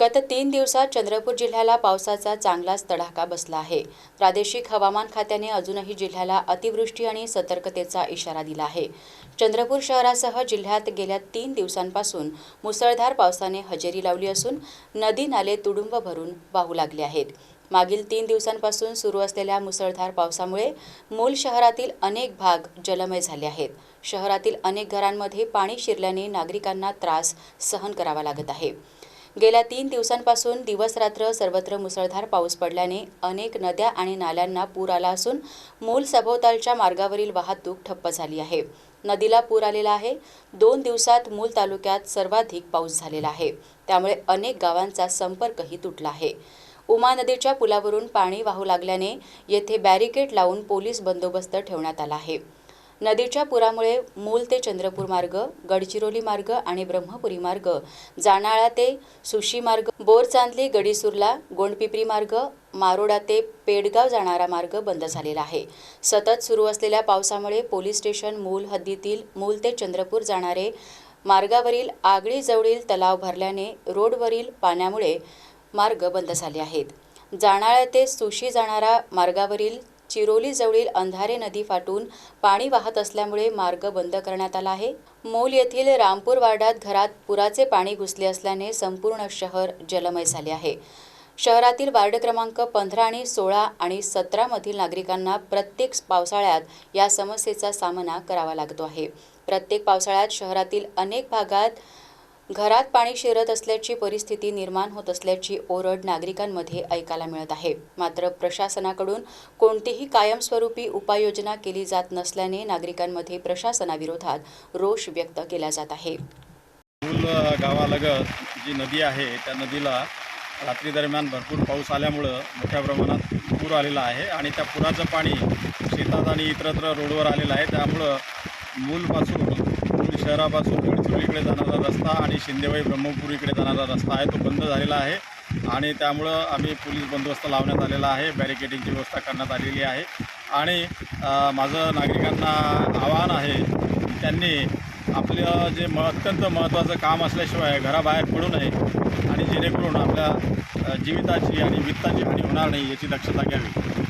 गत तीन दिवसात चंद्रपूर जिल्ह्याला पावसाचा चांगलाच तडाखा बसला आहे. प्रादेशिक हवामान खात्याने अजूनही जिल्ह्याला अतिवृष्टी आणि सतर्कतेचा इशारा दिला आहे. चंद्रपूर शहरासह जिल्ह्यात गेल्या तीन दिवसांपासून मुसळधार पावसाने हजेरी लावली असून नदी नाले तुडुंब भरून वाहू लागले आहेत. मागील तीन दिवसांपासून सुरू असलेल्या मुसळधार पावसामुळे मूल शहरातील अनेक भाग जलमय झाले आहेत. शहरातील अनेक घरांमध्ये पाणी शिरल्याने नागरिकांना त्रास सहन करावा लागत आहे. गेल्या तीन दिवसांपासून दिवसरात्र सर्वत्र मुसळधार पाऊस पडल्याने अनेक नद्या आणि नाल्यांना पूर आला असून मूल सभोवतालच्या मार्गावरील वाहतूक ठप्प झाली आहे. नदीला पूर आलेला आहे. दोन दिवसात मूल तालुक्यात सर्वाधिक पाऊस झालेला आहे. त्यामुळे अनेक गावांचा संपर्कही तुटला आहे. उमा नदीच्या पुलावरून पाणी वाहू लागल्याने येथे बॅरिकेड लावून पोलीस बंदोबस्त ठेवण्यात आला आहे. नदीच्या पुरामुळे मूल ते चंद्रपूर मार्ग गडचिरोली मार्ग आणि ब्रह्मपुरी मार्ग जानाळा ते सुशी मार्ग बोरचांदली गडीसुरला गोंडपिपरी मार्ग मारोडा ते पेडगाव जाणारा मार्ग बंद झालेला आहे. सतत सुरू असलेल्या पावसामुळे पोलीस स्टेशन मूल हद्दीतील मूल ते चंद्रपूर जाणारे मार्गावरील आगळीजवळील तलाव भरल्याने रोडवरील पाण्यामुळे मार्ग बंद झाले आहेत. जाणाळा ते सुशी जाणारा मार्गावरील चिरोली जवळील अंधारे नदी फाटून पाणी वाहत असल्यामुळे मार्ग बंद करण्यात आला आहे. मूल येथील रामपूर वार्डात घरात पुराचे पाणी घुसले असल्याने संपूर्ण शहर जलमय झाले आहे. शहरातील वार्ड क्रमांक पंधरा आणि सोळा आणि सतरामधील नागरिकांना प्रत्येक पावसाळ्यात या समस्येचा सामना करावा लागतो आहे. प्रत्येक पावसाळ्यात शहरातील अनेक भागात घरात पाणी शिरत असल्याची परिस्थिती निर्माण होत असल्याची ओरड नागरिकांमध्ये ऐकायला मिळत आहे. मात्र प्रशासनाकडून कोणतीही कायमस्वरूपी उपाययोजना केली जात नसल्याने नागरिकांमध्ये प्रशासनाविरोधात रोष व्यक्त केला जात आहे. मूल गावालगत जी नदी आहे त्या नदीला रात्री दरम्यान भरपूर पाऊस आल्यामुळं मोठ्या प्रमाणात पूर आलेला आहे आणि त्या पुराचं पाणी शेतात आणि इतरत्र रोडवर आलेलं आहे. त्यामुळं मूलपासून मूल शहरापासून गडचिरोलीकडे जाणारा रस्ता आणि शिंदेवाई ब्रह्मपुरीकडे जाणारा रस्ता आहे तो बंद झालेला आहे. आणि त्यामुळं आम्ही पोलीस बंदोबस्त लावण्यात आलेला आहे बॅरिकेडिंगची व्यवस्था करण्यात आलेली आहे. आणि माझं नागरिकांना आवाहन आहे त्यांनी आपलं जे म अत्यंत महत्त्वाचं काम असल्याशिवाय घराबाहेर पडू नये आणि जेणेकरून आपल्या जीविताची आणि वित्ताची हानी होणार नाही याची दक्षता घ्यावी.